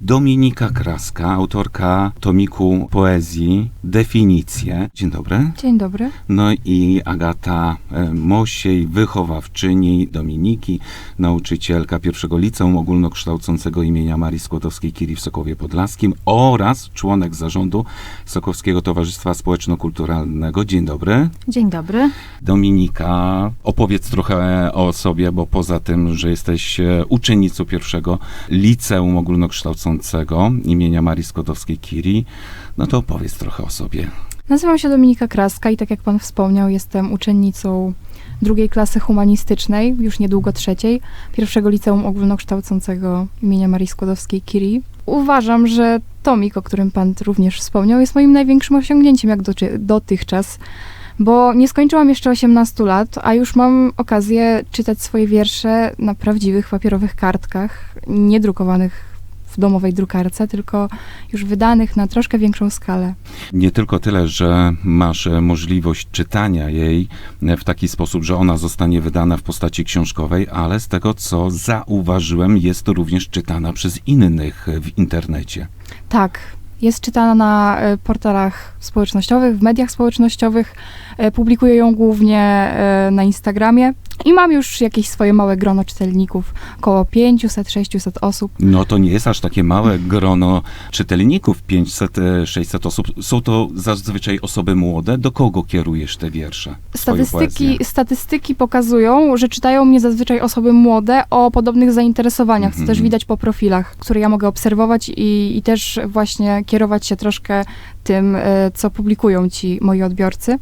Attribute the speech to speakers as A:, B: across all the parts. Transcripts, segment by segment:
A: Dominika Kraska, autorka tomiku poezji Definicje. Dzień dobry.
B: Dzień dobry.
A: No i Agata e, Mosiej, wychowawczyni Dominiki, nauczycielka pierwszego liceum ogólnokształcącego imienia Marii Skłodowskiej-Curie w Sokowie Podlaskim oraz członek zarządu Sokowskiego Towarzystwa Społeczno-Kulturalnego. Dzień dobry.
B: Dzień dobry.
A: Dominika, opowiedz trochę o sobie, bo poza tym, że jesteś e, uczennicą pierwszego liceum ogólnokształcącego imienia Marii Skłodowskiej-Curie, no to opowiedz trochę o sobie.
B: Nazywam się Dominika Kraska i tak jak pan wspomniał, jestem uczennicą drugiej klasy humanistycznej, już niedługo trzeciej, pierwszego liceum ogólnokształcącego imienia Marii Skłodowskiej-Curie. Uważam, że tomik, o którym pan również wspomniał, jest moim największym osiągnięciem jak dotychczas, bo nie skończyłam jeszcze 18 lat, a już mam okazję czytać swoje wiersze na prawdziwych papierowych kartkach, niedrukowanych w domowej drukarce, tylko już wydanych na troszkę większą skalę.
A: Nie tylko tyle, że masz e, możliwość czytania jej e, w taki sposób, że ona zostanie wydana w postaci książkowej, ale z tego co zauważyłem, jest to również czytana przez innych e, w internecie.
B: Tak, jest czytana na portalach społecznościowych, w mediach społecznościowych. Publikuję ją głównie na Instagramie i mam już jakieś swoje małe grono czytelników, około 500-600 osób.
A: No to nie jest aż takie małe grono czytelników, 500-600 osób. Są to zazwyczaj osoby młode. Do kogo kierujesz te wiersze?
B: Statystyki, statystyki pokazują, że czytają mnie zazwyczaj osoby młode o podobnych zainteresowaniach, co
A: Mhm.
B: też widać po profilach, które ja mogę obserwować i, i też właśnie kierować się troszkę tym, e, co publikują ci moi odbiorcy,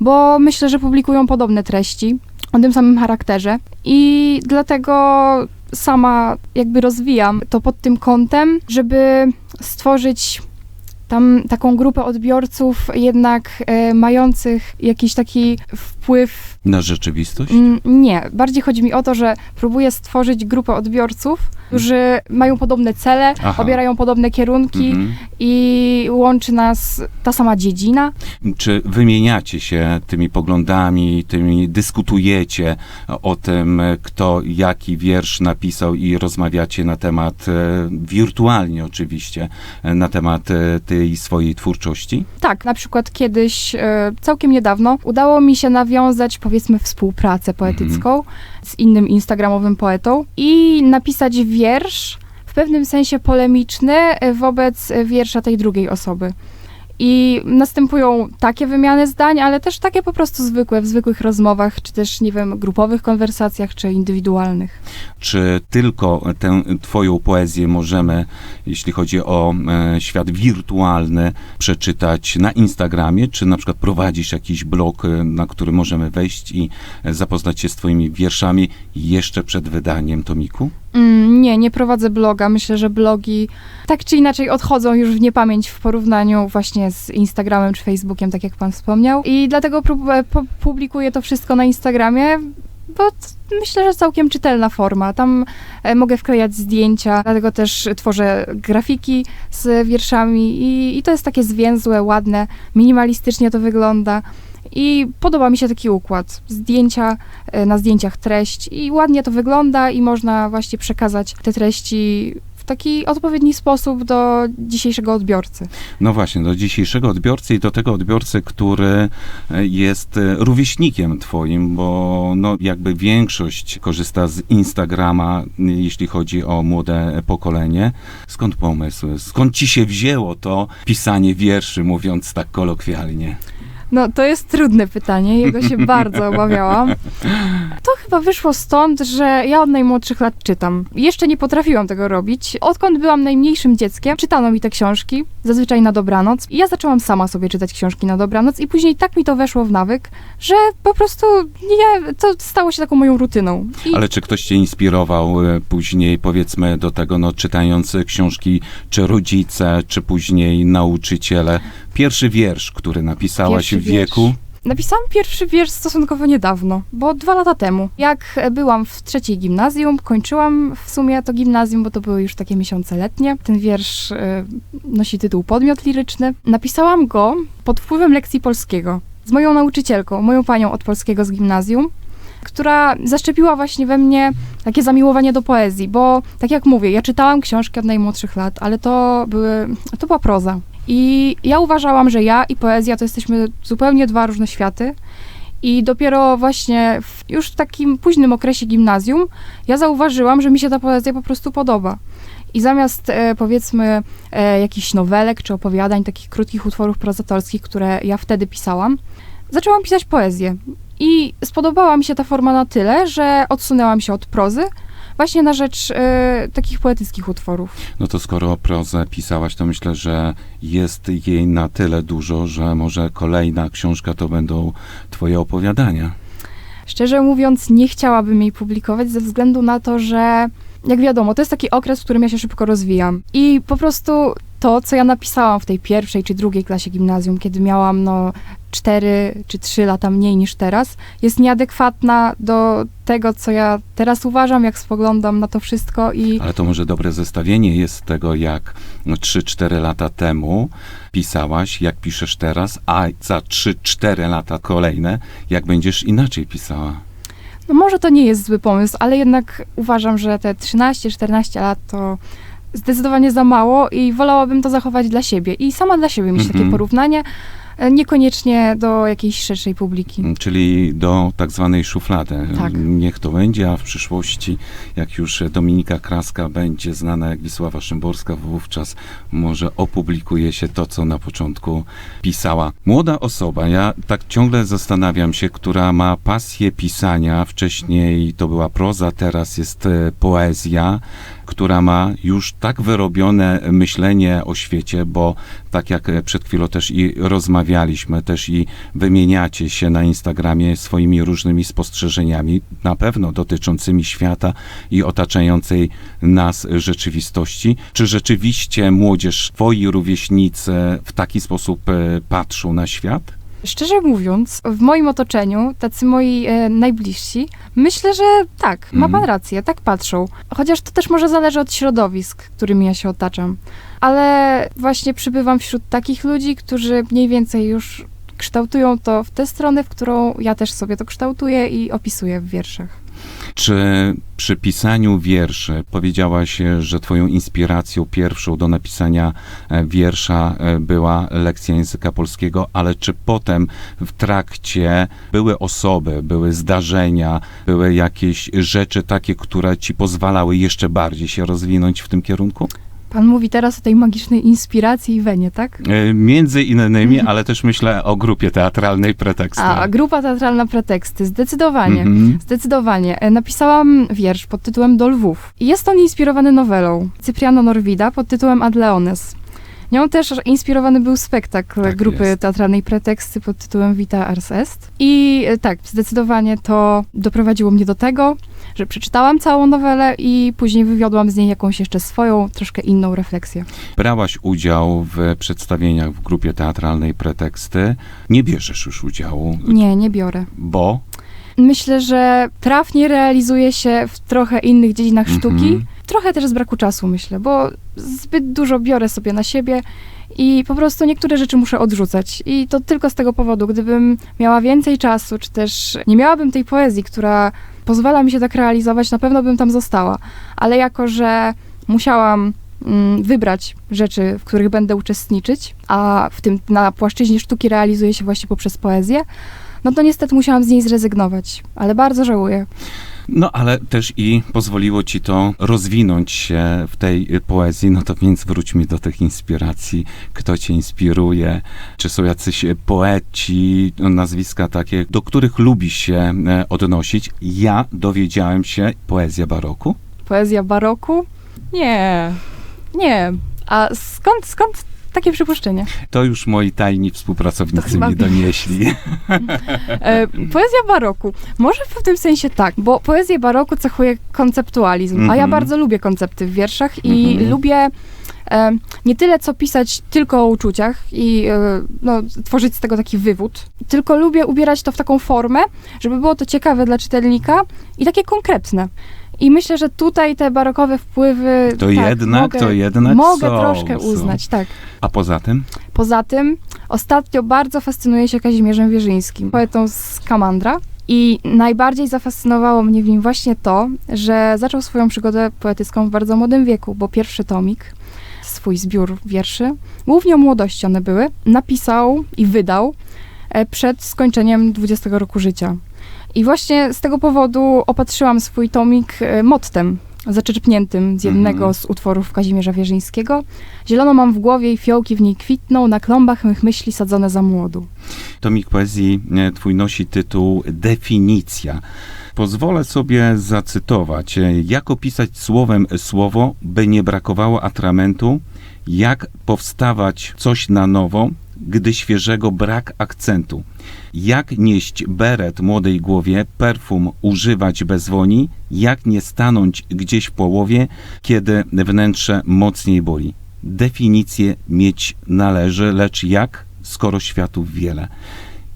B: bo myślę, że publikują podobne treści o tym samym charakterze i dlatego sama jakby rozwijam to pod tym kątem, żeby stworzyć tam taką grupę odbiorców jednak e, mających jakiś taki wpływ.
A: Na rzeczywistość?
B: Mm, nie, bardziej chodzi mi o to, że próbuję stworzyć grupę odbiorców, którzy mają podobne cele,
A: Aha.
B: obierają podobne kierunki
A: Mhm.
B: i łączy nas ta sama dziedzina.
A: Czy wymieniacie się tymi poglądami, tymi dyskutujecie o tym, kto jaki wiersz napisał i rozmawiacie na temat, e, wirtualnie oczywiście, e, na temat e, tej swojej twórczości?
B: Tak, na przykład kiedyś, całkiem niedawno, udało mi się nawiązać, powiedzmy, współpracę poetycką z innym instagramowym poetą i napisać wiersz, w pewnym sensie polemiczny e, wobec e, wiersza tej drugiej osoby. I następują takie wymiany zdań, ale też takie po prostu zwykłe, w zwykłych rozmowach, czy też, nie wiem, grupowych konwersacjach, czy indywidualnych.
A: Czy tylko tę twoją poezję możemy, jeśli chodzi o e, świat wirtualny, przeczytać na Instagramie, czy na przykład prowadzisz jakiś blog, e, na który możemy wejść i e, zapoznać się z twoimi wierszami jeszcze przed wydaniem tomiku?
B: Mm, nie, nie prowadzę bloga. Myślę, że blogi tak czy inaczej odchodzą już w niepamięć w porównaniu właśnie z Instagramem czy Facebookiem, tak jak pan wspomniał. I dlatego e, pu- publikuję to wszystko na Instagramie, bo myślę, że całkiem czytelna forma. Tam e, mogę wklejać zdjęcia, dlatego też tworzę grafiki z wierszami i, i to jest takie zwięzłe, ładne, minimalistycznie to wygląda. I podoba mi się taki układ. Zdjęcia, e, na zdjęciach treść i ładnie to wygląda i można właśnie przekazać te treści w taki odpowiedni sposób do dzisiejszego odbiorcy.
A: No właśnie, do dzisiejszego odbiorcy i do tego odbiorcy, który e, jest e, rówieśnikiem twoim, bo no jakby większość korzysta z Instagrama, jeśli chodzi o młode pokolenie. Skąd pomysł? Skąd ci się wzięło to pisanie wierszy, mówiąc tak kolokwialnie?
B: No, to jest trudne pytanie, jego się bardzo obawiałam. To chyba wyszło stąd, że ja od najmłodszych lat czytam. Jeszcze nie potrafiłam tego robić. Odkąd byłam najmniejszym dzieckiem, czytano mi te książki, zazwyczaj na dobranoc. I ja zaczęłam sama sobie czytać książki na dobranoc i później tak mi to weszło w nawyk, że po prostu nie, to stało się taką moją rutyną. I
A: Ale czy ktoś cię inspirował e, później, powiedzmy, do tego, no czytając książki, czy rodzice, czy później nauczyciele? Pierwszy wiersz, który napisałaś
B: Pierwszy
A: w wieku,
B: Napisałam pierwszy wiersz stosunkowo niedawno, bo dwa lata temu. Jak e, byłam w trzeciej gimnazjum, kończyłam w sumie to gimnazjum, bo to były już takie miesiące letnie. Ten wiersz e, nosi tytuł Podmiot liryczny. Napisałam go pod wpływem lekcji polskiego z moją nauczycielką, moją panią od polskiego z gimnazjum. która zaszczepiła właśnie we mnie takie zamiłowanie do poezji, bo tak jak mówię, ja czytałam książki od najmłodszych lat, ale to były, to była proza. I ja uważałam, że ja i poezja to jesteśmy zupełnie dwa różne światy. I dopiero właśnie w, już w takim późnym okresie gimnazjum ja zauważyłam, że mi się ta poezja po prostu podoba. I zamiast e, powiedzmy e, jakichś nowelek czy opowiadań, takich krótkich utworów prozatorskich, które ja wtedy pisałam, zaczęłam pisać poezję. I spodobała mi się ta forma na tyle, że odsunęłam się od prozy właśnie na rzecz e, takich poetyckich utworów.
A: No to skoro prozę pisałaś, to myślę, że jest jej na tyle dużo, że może kolejna książka to będą twoje opowiadania.
B: Szczerze mówiąc, nie chciałabym jej publikować ze względu na to, że jak wiadomo, to jest taki okres, w którym ja się szybko rozwijam. I po prostu to, co ja napisałam w tej pierwszej czy drugiej klasie gimnazjum, kiedy miałam no 4 czy 3 lata mniej niż teraz, jest nieadekwatna do tego, co ja teraz uważam, jak spoglądam na to wszystko i
A: Ale to może dobre zestawienie jest tego, jak no, 3-4 lata temu pisałaś, jak piszesz teraz, a za 3-4 lata kolejne, jak będziesz inaczej pisała.
B: no może to nie jest zły pomysł, ale jednak uważam, że te 13-14 lat to zdecydowanie za mało i wolałabym to zachować dla siebie i sama dla siebie mieć
A: Mhm.
B: takie porównanie, niekoniecznie do jakiejś szerszej publiki.
A: Czyli do tak zwanej szuflady.
B: Tak.
A: Niech to będzie, a w przyszłości, jak już Dominika Kraska będzie znana jak Wisława Szymborska, wówczas może opublikuje się to, co na początku pisała. Młoda osoba, ja tak ciągle zastanawiam się, która ma pasję pisania, wcześniej to była proza, teraz jest e, poezja, która ma już tak wyrobione myślenie o świecie, bo tak jak przed chwilą też i rozmawialiśmy, też i wymieniacie się na Instagramie swoimi różnymi spostrzeżeniami, na pewno dotyczącymi świata i otaczającej nas rzeczywistości. Czy rzeczywiście młodzież, twoi rówieśnicy w taki sposób e, patrzą na świat?
B: Szczerze mówiąc, w moim otoczeniu, tacy moi e, najbliżsi, myślę, że tak, ma
A: Mhm.
B: pan rację, tak patrzą. Chociaż to też może zależy od środowisk, którymi ja się otaczam. Ale właśnie przybywam wśród takich ludzi, którzy mniej więcej już kształtują to w tę stronę, w którą ja też sobie to kształtuję i opisuję w wierszach.
A: Czy przy pisaniu wierszy powiedziałaś, że twoją inspiracją pierwszą do napisania e, wiersza e, była lekcja języka polskiego, ale czy potem w trakcie były osoby, były zdarzenia, były jakieś rzeczy takie, które ci pozwalały jeszcze bardziej się rozwinąć w tym kierunku?
B: Pan mówi teraz o tej magicznej inspiracji i wenie, tak?
A: E, Między innymi, ale też myślę o grupie teatralnej Pretekst.
B: A, grupa teatralna Preteksty, zdecydowanie.
A: Mhm.
B: Zdecydowanie. E, Napisałam wiersz pod tytułem Do Lwów. Jest on inspirowany nowelą Cypriano Norwida pod tytułem Ad Leones. Nią też inspirowany był spektakl
A: Tak
B: grupy
A: jest.
B: teatralnej Preteksty pod tytułem Vita Ars Est. I e, tak, zdecydowanie to doprowadziło mnie do tego, że przeczytałam całą nowelę i później wywiodłam z niej jakąś jeszcze swoją, troszkę inną refleksję.
A: Brałaś udział w przedstawieniach w grupie teatralnej Preteksty. Nie bierzesz już udziału,
B: Nie, nie biorę.
A: bo
B: Myślę, że trafnie realizuje się w trochę innych dziedzinach
A: Mhm.
B: sztuki. Trochę też z braku czasu, myślę, bo zbyt dużo biorę sobie na siebie i po prostu niektóre rzeczy muszę odrzucać. I to tylko z tego powodu, gdybym miała więcej czasu, czy też nie miałabym tej poezji, która pozwala mi się tak realizować, na pewno bym tam została. Ale jako, że musiałam mm, wybrać rzeczy, w których będę uczestniczyć, a w tym na płaszczyźnie sztuki realizuje się właśnie poprzez poezję, no to niestety musiałam z niej zrezygnować, ale bardzo żałuję.
A: No, ale też i pozwoliło ci to rozwinąć się w tej y, poezji, no to więc wróćmy do tych inspiracji. Kto cię inspiruje? Czy są jacyś y, poeci, no, nazwiska takie, do których lubi się e, odnosić? Ja dowiedziałem się poezja baroku.
B: Poezja baroku? Nie, nie. A skąd, skąd takie przypuszczenie?
A: To już moi tajni współpracownicy mi donieśli.
B: E, poezja baroku. Może w pewnym sensie tak, bo poezję baroku cechuje konceptualizm, a ja
A: Mhm.
B: bardzo lubię koncepty w wierszach i
A: Mhm.
B: lubię e, nie tyle co pisać tylko o uczuciach i e, no, tworzyć z tego taki wywód, tylko lubię ubierać to w taką formę, żeby było to ciekawe dla czytelnika i takie konkretne. I myślę, że tutaj te barokowe wpływy.
A: To
B: tak,
A: jednak,
B: mogę,
A: to jednak
B: Mogę
A: są,
B: troszkę
A: są.
B: uznać, tak.
A: A poza tym?
B: Poza tym ostatnio bardzo fascynuję się Kazimierzem Wierzyńskim, poetą z Kamandra. I najbardziej zafascynowało mnie w nim właśnie to, że zaczął swoją przygodę poetycką w bardzo młodym wieku, bo pierwszy tomik, swój zbiór wierszy, głównie o młodości one były, napisał i wydał e, przed skończeniem 20 roku życia. I właśnie z tego powodu opatrzyłam swój tomik e, mottem zaczerpniętym z jednego
A: Mhm.
B: z utworów Kazimierza Wierzyńskiego. Zielono mam w głowie i fiołki w niej kwitną, na klombach mych myśli sadzone za młodu.
A: Tomik poezji e, twój nosi tytuł Definicja. Pozwolę sobie zacytować, e, jak opisać słowem słowo, by nie brakowało atramentu, jak powstawać coś na nowo, gdy świeżego brak akcentu, jak nieść beret młodej głowie, perfum używać bez woni, jak nie stanąć gdzieś w połowie, kiedy wnętrze mocniej boli. Definicję mieć należy, lecz jak, skoro światów wiele.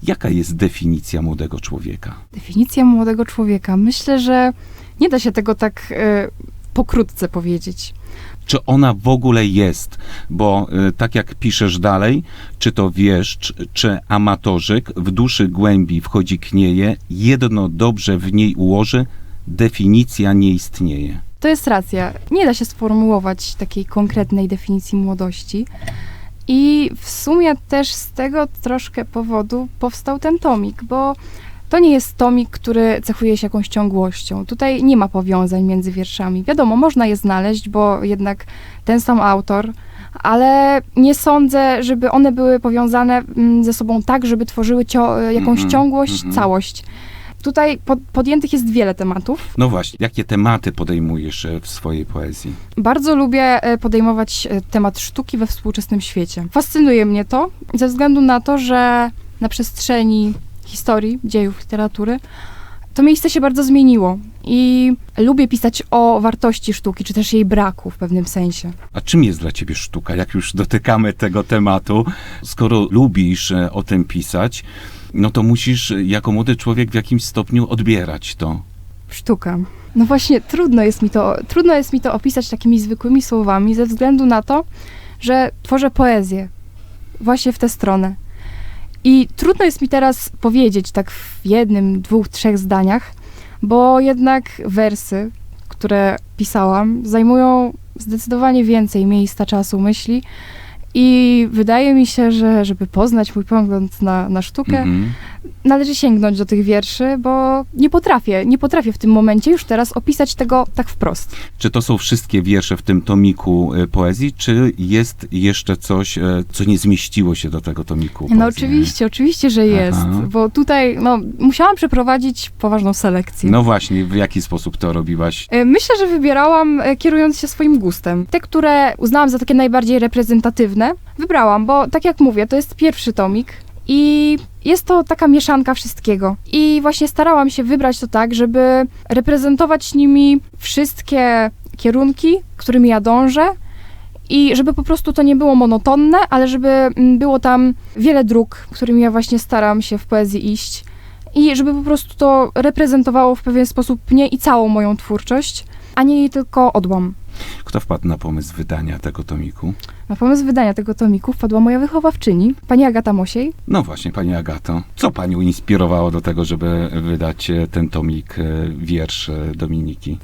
A: Jaka jest definicja młodego człowieka?
B: Definicja młodego człowieka. Myślę, że nie da się tego tak e, pokrótce powiedzieć.
A: Czy ona w ogóle jest? Bo y, tak jak piszesz dalej, czy to wieszcz, czy amatorzyk, w duszy głębi wchodzi knieje, jedno dobrze w niej ułoży, definicja nie istnieje.
B: To jest racja. Nie da się sformułować takiej konkretnej definicji młodości. I w sumie też z tego troszkę powodu powstał ten tomik, bo to nie jest tomik, który cechuje się jakąś ciągłością. Tutaj nie ma powiązań między wierszami. Wiadomo, można je znaleźć, bo jednak ten sam autor, ale nie sądzę, żeby one były powiązane mm, ze sobą tak, żeby tworzyły cio- jakąś
A: Mhm,
B: ciągłość,
A: mhm.
B: całość. Tutaj pod, podjętych jest wiele tematów.
A: No właśnie, jakie tematy podejmujesz e, w swojej poezji?
B: Bardzo lubię e, podejmować e, temat sztuki we współczesnym świecie. Fascynuje mnie to ze względu na to, że na przestrzeni historii, dziejów literatury to miejsce się bardzo zmieniło i lubię pisać o wartości sztuki, czy też jej braku w pewnym sensie.
A: A czym jest dla ciebie sztuka? Jak już dotykamy tego tematu, skoro lubisz e, o tym pisać, no to musisz e, jako młody człowiek w jakimś stopniu odbierać to.
B: Sztuka. No właśnie, trudno jest mi to, trudno jest mi to opisać takimi zwykłymi słowami, ze względu na to, że tworzę poezję właśnie w tę stronę. I trudno jest mi teraz powiedzieć tak w jednym, dwóch, trzech zdaniach, bo jednak wersy, które pisałam, zajmują zdecydowanie więcej miejsca, czasu, myśli. I wydaje mi się, że żeby poznać mój pogląd na, na sztukę,
A: Mhm.
B: Należy sięgnąć do tych wierszy, bo nie potrafię, nie potrafię w tym momencie już teraz opisać tego tak wprost.
A: Czy to są wszystkie wiersze w tym tomiku e, poezji, czy jest jeszcze coś, e, co nie zmieściło się do tego tomiku
B: No
A: poezji?
B: oczywiście, oczywiście, że jest,
A: Aha.
B: bo tutaj no, musiałam przeprowadzić poważną selekcję.
A: No właśnie, w jaki sposób to robiłaś?
B: E, Myślę, że wybierałam kierując się swoim gustem. Te, które uznałam za takie najbardziej reprezentatywne, wybrałam, bo tak jak mówię, to jest pierwszy tomik i jest to taka mieszanka wszystkiego. I właśnie starałam się wybrać to tak, żeby reprezentować nimi wszystkie kierunki, którymi ja dążę. I żeby po prostu to nie było monotonne, ale żeby mm, było tam wiele dróg, którymi ja właśnie staram się w poezji iść. I żeby po prostu to reprezentowało w pewien sposób mnie i całą moją twórczość, a nie jej tylko odłam.
A: Kto wpadł na pomysł wydania tego tomiku?
B: Na pomysł wydania tego tomiku wpadła moja wychowawczyni, pani Agata Mosiej.
A: No właśnie, pani Agato, co panią inspirowało do tego, żeby wydać e, ten tomik e, wierszy Dominiki?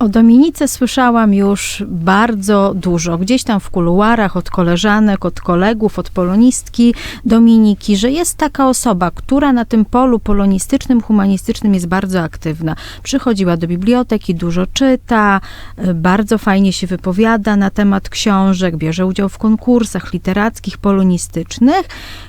C: O Dominice słyszałam już bardzo dużo, gdzieś tam w kuluarach, od koleżanek, od kolegów, od polonistki Dominiki, że jest taka osoba, która na tym polu polonistycznym, humanistycznym jest bardzo aktywna. Przychodziła do biblioteki, dużo czyta, y, bardzo fajnie się wypowiada na temat książek, bierze udział w konkursach literackich, polonistycznych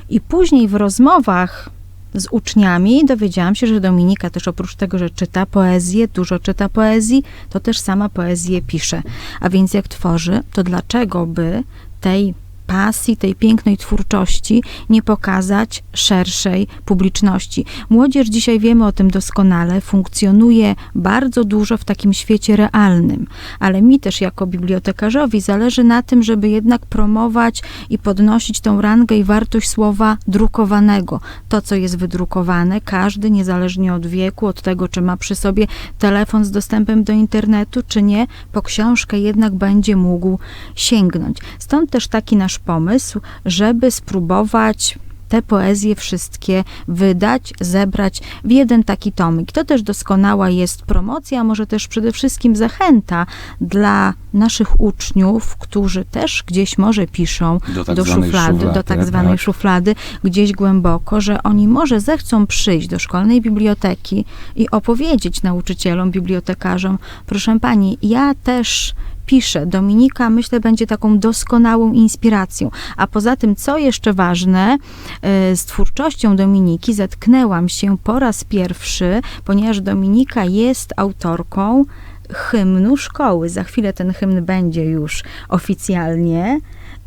C: i później w rozmowach z uczniami dowiedziałam się, że Dominika też oprócz tego, że czyta poezję, dużo czyta poezji, to też sama poezję pisze. A więc jak tworzy, to dlaczego by tej pasji, tej pięknej twórczości nie pokazać szerszej publiczności. Młodzież dzisiaj wiemy o tym doskonale, funkcjonuje bardzo dużo w takim świecie realnym, ale mi też jako bibliotekarzowi zależy na tym, żeby jednak promować i podnosić tą rangę i wartość słowa drukowanego. To, co jest wydrukowane, każdy, niezależnie od wieku, od tego, czy ma przy sobie telefon z dostępem do internetu, czy nie, po książkę jednak będzie mógł sięgnąć. Stąd też taki nasz pomysł, żeby spróbować te poezje wszystkie wydać, zebrać w jeden taki tomik. To też doskonała jest promocja, a może też przede wszystkim zachęta dla naszych uczniów, którzy też gdzieś może piszą
A: Do tak
C: do
A: zwanej
C: szuflady, do
A: szuflady,
C: tak zwanej
A: tak.
C: szuflady, gdzieś głęboko, że oni może zechcą przyjść do szkolnej biblioteki i opowiedzieć nauczycielom, bibliotekarzom, proszę pani, ja też piszę. Dominika, myślę, będzie taką doskonałą inspiracją. A poza tym, co jeszcze ważne, y, z twórczością Dominiki zetknęłam się po raz pierwszy, ponieważ Dominika jest autorką hymnu szkoły. Za chwilę ten hymn będzie już oficjalnie.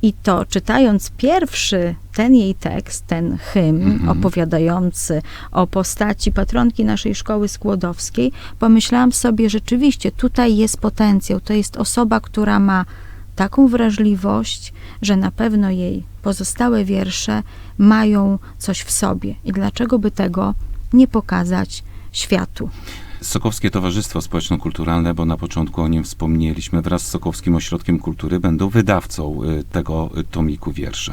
C: I to czytając pierwszy ten jej tekst, ten hymn
A: Mhm.
C: opowiadający o postaci patronki naszej szkoły skłodowskiej, pomyślałam sobie, rzeczywiście tutaj jest potencjał. To jest osoba, która ma taką wrażliwość, że na pewno jej pozostałe wiersze mają coś w sobie. I dlaczego by tego nie pokazać światu?
A: Sokowskie Towarzystwo Społeczno-Kulturalne, bo na początku o nim wspomnieliśmy, wraz z Sokowskim Ośrodkiem Kultury będą wydawcą y, tego y, tomiku wierszy.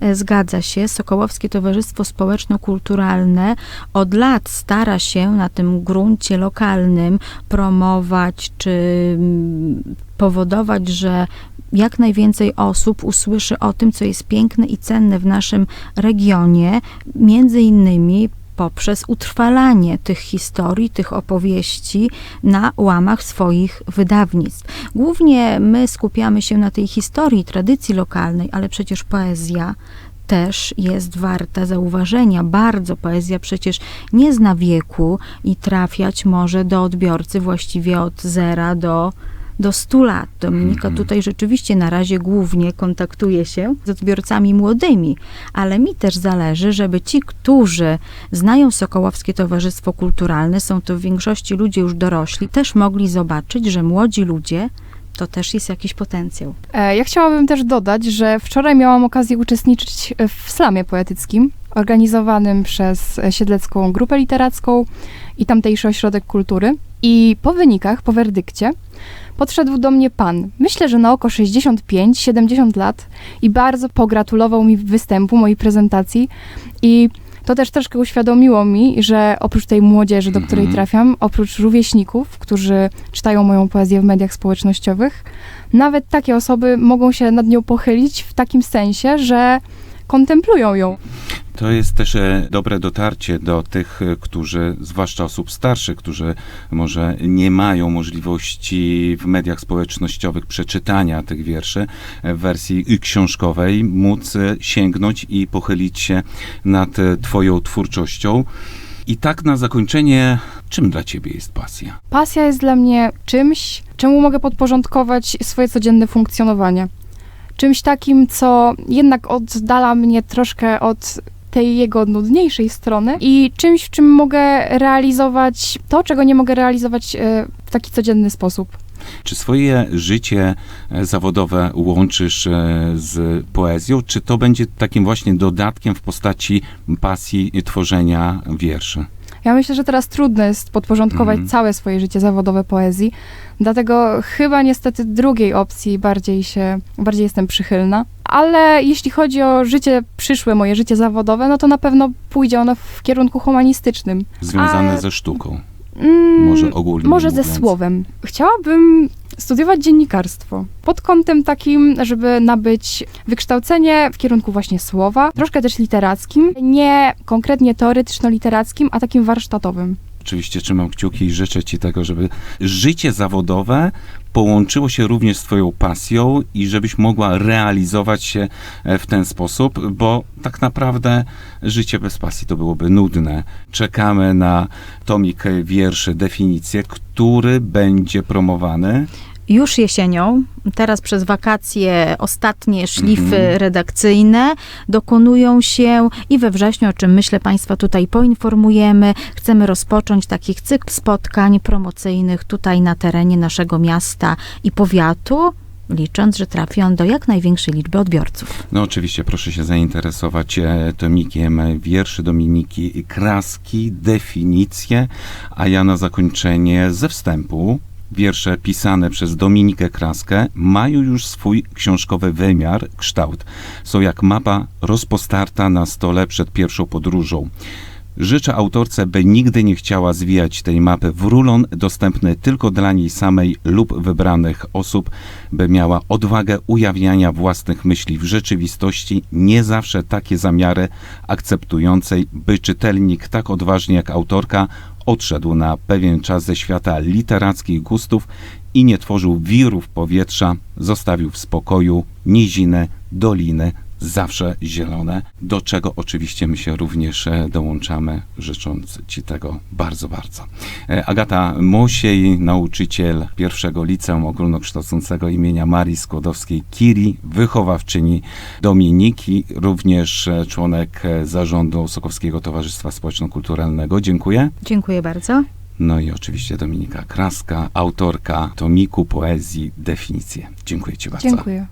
C: E, Zgadza się. Sokołowskie Towarzystwo Społeczno-Kulturalne od lat stara się na tym gruncie lokalnym promować czy mm, powodować, że jak najwięcej osób usłyszy o tym, co jest piękne i cenne w naszym regionie, między innymi poprzez utrwalanie tych historii, tych opowieści na łamach swoich wydawnictw. Głównie my skupiamy się na tej historii, tradycji lokalnej, ale przecież poezja też jest warta zauważenia. Bardzo poezja przecież nie zna wieku i trafiać może do odbiorcy właściwie od zera do do 100 lat. Dominika
A: Mhm.
C: tutaj rzeczywiście na razie głównie kontaktuje się z odbiorcami młodymi, ale mi też zależy, żeby ci, którzy znają Sokołowskie Towarzystwo Kulturalne, są to w większości ludzie już dorośli, też mogli zobaczyć, że młodzi ludzie to też jest jakiś potencjał.
B: E, Ja chciałabym też dodać, że wczoraj miałam okazję uczestniczyć w slamie poetyckim organizowanym przez e, Siedlecką Grupę Literacką i tamtejszy ośrodek kultury. I po wynikach, po werdykcie, podszedł do mnie pan, myślę, że na oko 65-70 lat i bardzo pogratulował mi występu, mojej prezentacji i to też troszkę uświadomiło mi, że oprócz tej młodzieży, do której
A: Mhm.
B: trafiam, oprócz rówieśników, którzy czytają moją poezję w mediach społecznościowych, nawet takie osoby mogą się nad nią pochylić w takim sensie, że kontemplują ją.
A: To jest też e, dobre dotarcie do tych, e, którzy, zwłaszcza osób starszych, którzy może nie mają możliwości w mediach społecznościowych przeczytania tych wierszy e, w wersji książkowej, móc sięgnąć i pochylić się nad Twoją twórczością. I tak na zakończenie, czym dla Ciebie jest pasja?
B: Pasja jest dla mnie czymś, czemu mogę podporządkować swoje codzienne funkcjonowanie. Czymś takim, co jednak oddala mnie troszkę od tej jego nudniejszej strony i czymś, w czym mogę realizować to, czego nie mogę realizować e, w taki codzienny sposób.
A: Czy swoje życie e, zawodowe łączysz e, z poezją, czy to będzie takim właśnie dodatkiem w postaci pasji tworzenia wierszy?
B: Ja myślę, że teraz trudno jest podporządkować
A: Mhm.
B: całe swoje życie zawodowe poezji, dlatego chyba niestety drugiej opcji bardziej się, bardziej jestem przychylna. Ale jeśli chodzi o życie przyszłe, moje życie zawodowe, no to na pewno pójdzie ono w kierunku humanistycznym.
A: Związane
B: A-
A: ze sztuką,
B: Mm,
A: może ogólnie
B: Może ze
A: mówiąc.
B: słowem. Chciałabym studiować dziennikarstwo pod kątem takim, żeby nabyć wykształcenie w kierunku właśnie słowa, troszkę też literackim, nie konkretnie teoretyczno-literackim, a takim warsztatowym.
A: Oczywiście trzymam kciuki i życzę Ci tego, żeby życie zawodowe połączyło się również z Twoją pasją i żebyś mogła realizować się e, w ten sposób, bo tak naprawdę życie bez pasji to byłoby nudne. Czekamy na tomik wierszy, definicję, który będzie promowany.
C: Już jesienią, teraz przez wakacje, ostatnie szlify
A: Mhm.
C: redakcyjne dokonują się i we wrześniu, o czym myślę Państwa tutaj poinformujemy, chcemy rozpocząć takich cykl spotkań promocyjnych tutaj na terenie naszego miasta i powiatu, licząc, że trafi on do jak największej liczby odbiorców.
A: No oczywiście proszę się zainteresować e, tomikiem wierszy Dominiki Kraski, definicje, a ja na zakończenie ze wstępu wiersze pisane przez Dominikę Kraskę mają już swój książkowy wymiar, kształt. Są jak mapa rozpostarta na stole przed pierwszą podróżą. Życzę autorce, by nigdy nie chciała zwijać tej mapy w rulon dostępny tylko dla niej samej lub wybranych osób, by miała odwagę ujawniania własnych myśli w rzeczywistości, nie zawsze takie zamiary akceptującej, by czytelnik tak odważnie jak autorka odszedł na pewien czas ze świata literackich gustów i nie tworzył wirów powietrza, zostawił w spokoju nizinę, doliny, zawsze zielone, do czego oczywiście my się również e, dołączamy, życząc Ci tego bardzo, bardzo. E, Agata Mosiej, nauczyciel pierwszego liceum ogólnokształcącego imienia Marii Skłodowskiej-Curie, wychowawczyni Dominiki, również e, członek zarządu Sokowskiego Towarzystwa Społeczno-Kulturalnego. Dziękuję.
C: Dziękuję bardzo.
A: No i oczywiście Dominika Kraska, autorka tomiku poezji Definicje. Dziękuję Ci bardzo.
B: Dziękuję.